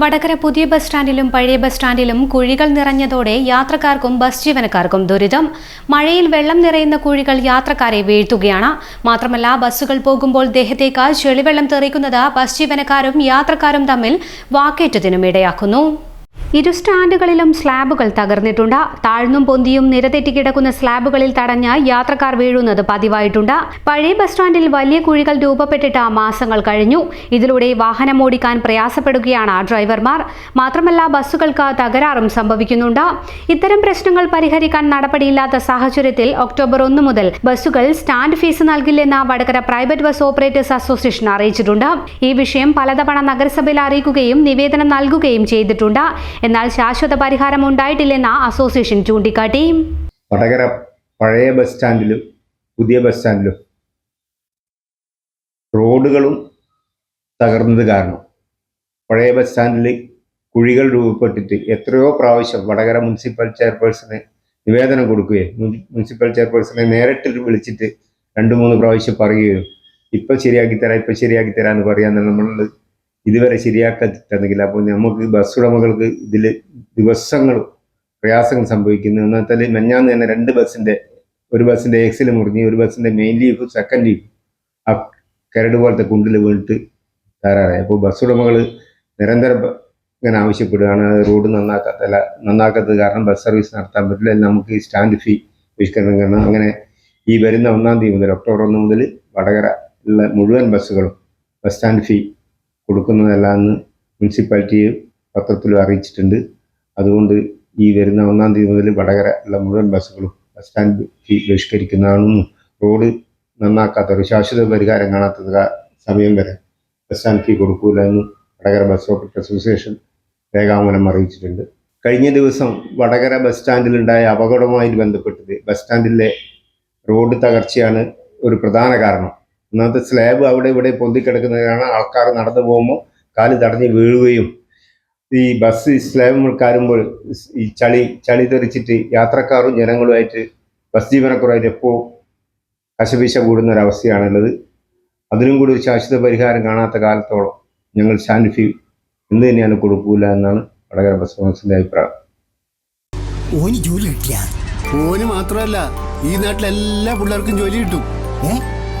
വടകര പുതിയ ബസ് സ്റ്റാൻഡിലും പഴയ ബസ് സ്റ്റാൻഡിലും കുഴികൾ നിറഞ്ഞതോടെ യാത്രക്കാർക്കും ബസ് ജീവനക്കാർക്കും ദുരിതം. മഴയിൽ വെള്ളം നിറയുന്ന കുഴികൾ യാത്രക്കാരെ വീഴ്ത്തുകയാണ്. മാത്രമല്ല ബസ്സുകൾ പോകുമ്പോൾ ദേഹത്തേക്ക് ചെളിവെള്ളം തെറിക്കുന്നത് ബസ് ജീവനക്കാരും യാത്രക്കാരും തമ്മിൽ വാക്കേറ്റത്തിനും ഇടയാക്കുന്നു. ഇരു സ്റ്റാൻഡുകളിലും സ്ലാബുകൾ തകർന്നിട്ടുണ്ട്. താഴ്ന്നും പൊന്തിയും നിരതെറ്റി കിടക്കുന്ന സ്ലാബുകളിൽ തടഞ്ഞ് യാത്രക്കാർ വീഴുന്നത് പതിവായിട്ടുണ്ട്. പഴയ ബസ് സ്റ്റാൻഡിൽ വലിയ കുഴികൾ രൂപപ്പെട്ടിട്ട് മാസങ്ങൾ കഴിഞ്ഞു. ഇതിലൂടെ വാഹനം ഓടിക്കാൻ പ്രയാസപ്പെടുകയാണ് ഡ്രൈവർമാർ. മാത്രമല്ല ബസ്സുകൾക്ക് തകരാറും സംഭവിക്കുന്നുണ്ട്. ഇത്തരം പ്രശ്നങ്ങൾ പരിഹരിക്കാൻ നടപടിയില്ലാത്ത സാഹചര്യത്തിൽ ഒക്ടോബർ ഒന്ന് മുതൽ ബസ്സുകൾ സ്റ്റാൻഡ് ഫീസ് നൽകില്ലെന്ന് Vadakara private bus operators association അറിയിച്ചിട്ടുണ്ട്. ഈ വിഷയം പലതവണ നഗരസഭയിൽ അറിയിക്കുകയും നിവേദനം നൽകുകയും ചെയ്തിട്ടുണ്ട്. എന്നാൽ ശാശ്വത പരിഹാരം ഉണ്ടായിട്ടില്ലെന്ന അസോസിയേഷൻ ചൂണ്ടിക്കാട്ടി. വടകര പഴയ ബസ് സ്റ്റാൻഡിലും പുതിയ ബസ് സ്റ്റാൻഡിലും റോഡുകളും തകർന്നത് കാരണം. പഴയ ബസ് സ്റ്റാൻഡിൽ കുഴികൾ രൂപപ്പെട്ടിട്ട് എത്രയോ പ്രാവശ്യം വടകര മുനിസിപ്പൽ ചെയർപേഴ്സണ് നിവേദനം കൊടുക്കുകയും മുനിസിപ്പൽ ചെയർപേഴ്സണെ നേരിട്ട് വിളിച്ചിട്ട് രണ്ട് മൂന്ന് പ്രാവശ്യം പറയുകയും ഇപ്പം ശരിയാക്കി തരാം ഇപ്പം ശരിയാക്കി തരാമെന്ന് പറയാൻ നമ്മൾ ഇതുവരെ ശരിയാക്കാൻ തന്നില്ല അപ്പോൾ നമുക്ക് ബസ് ഉടമകൾക്ക് ഇതിൽ ദിവസങ്ങളും പ്രയാസങ്ങൾ സംഭവിക്കുന്നു. എന്നാൽ മെഞ്ഞാന്ന് തന്നെ രണ്ട് ബസ്സിന്റെ ഒരു ബസ്സിന്റെ എക്സിൽ മുറിഞ്ഞ് ഒരു ബസ്സിന്റെ മെയിൻ ലീഫ് സെക്കൻഡ് ലീഫ് ആ കരട് പോലത്തെ കുണ്ടിൽ വീണിട്ട് തരാറായി അപ്പോൾ ബസ് ഉടമകൾ നിരന്തരം ഇങ്ങനെ ആവശ്യപ്പെടുകയാണ്. റോഡ് നന്നാക്കാത്തല്ല നന്നാക്കാത്തത് കാരണം ബസ് സർവീസ് നടത്താൻ പറ്റില്ല. നമുക്ക് സ്റ്റാൻഡ് ഫീ ബഹിഷ്കരണം കാരണം അങ്ങനെ ഈ വരുന്ന ഒന്നാം തീയതി മുതൽ ഒക്ടോബർ ഒന്ന് മുതൽ വടകര ഉള്ള മുഴുവൻ ബസ്സുകളും ബസ് സ്റ്റാൻഡ് ഫീ കൊടുക്കുന്നതല്ല എന്ന് മുനിസിപ്പാലിറ്റി പത്രത്തിലും അറിയിച്ചിട്ടുണ്ട്. അതുകൊണ്ട് ഈ വരുന്ന ഒന്നാം തീയതി മുതൽ വടകര ഉള്ള മുഴുവൻ ബസ്സുകളും ബസ് സ്റ്റാൻഡ് ഫീ ബഹിഷ്കരിക്കുന്നതാണെന്നും റോഡ് നന്നാക്കാത്ത ഒരു ശാശ്വത പരിഹാരം കാണാത്തത് സമയം വരെ ബസ് സ്റ്റാൻഡ് ഫീ കൊടുക്കൂല എന്നും വടകര ബസ് ഓപ്പറേറ്റർ അസോസിയേഷൻ രേഖാമൂലം അറിയിച്ചിട്ടുണ്ട്. കഴിഞ്ഞ ദിവസം വടകര ബസ് സ്റ്റാൻഡിലുണ്ടായ അപകടവുമായി ബന്ധപ്പെട്ടത് ബസ് സ്റ്റാൻഡിലെ റോഡ് തകർച്ചയാണ് ഒരു പ്രധാന കാരണം. ഒന്നാമത്തെ സ്ലാബ് അവിടെ ഇവിടെ പൊന്തിക്കിടക്കുന്നത് കാരണം ആൾക്കാർ നടന്നു പോകുമ്പോൾ കാൽ തടഞ്ഞ് വീഴുകയും. ഈ ബസ് സ്ലാബ് കയറുമ്പോൾ ഈ ചളി ചളി തെറിച്ചിട്ട് യാത്രക്കാരും ജനങ്ങളുമായിട്ട് ബസ് ജീവനക്കാരുമായിട്ട് എപ്പോൾ കശപിശ കൂടുന്ന ഒരവസ്ഥയാണുള്ളത് അതിനും കൂടി ഒരു ശാശ്വത പരിഹാരം കാണാത്ത കാലത്തോളം ഞങ്ങൾ ഫീ എന്ത് തന്നെയാണ് കൊടുക്കൂല എന്നാണ് വടകര ബസ് കൗൺസിലിന്റെ അഭിപ്രായം. ഓന് ജോലി കിട്ടിയ? ഓന് മാത്രമല്ല ഈ നാട്ടിലെല്ലാ പിള്ളേർക്കും ജോലി കിട്ടും. ഏ?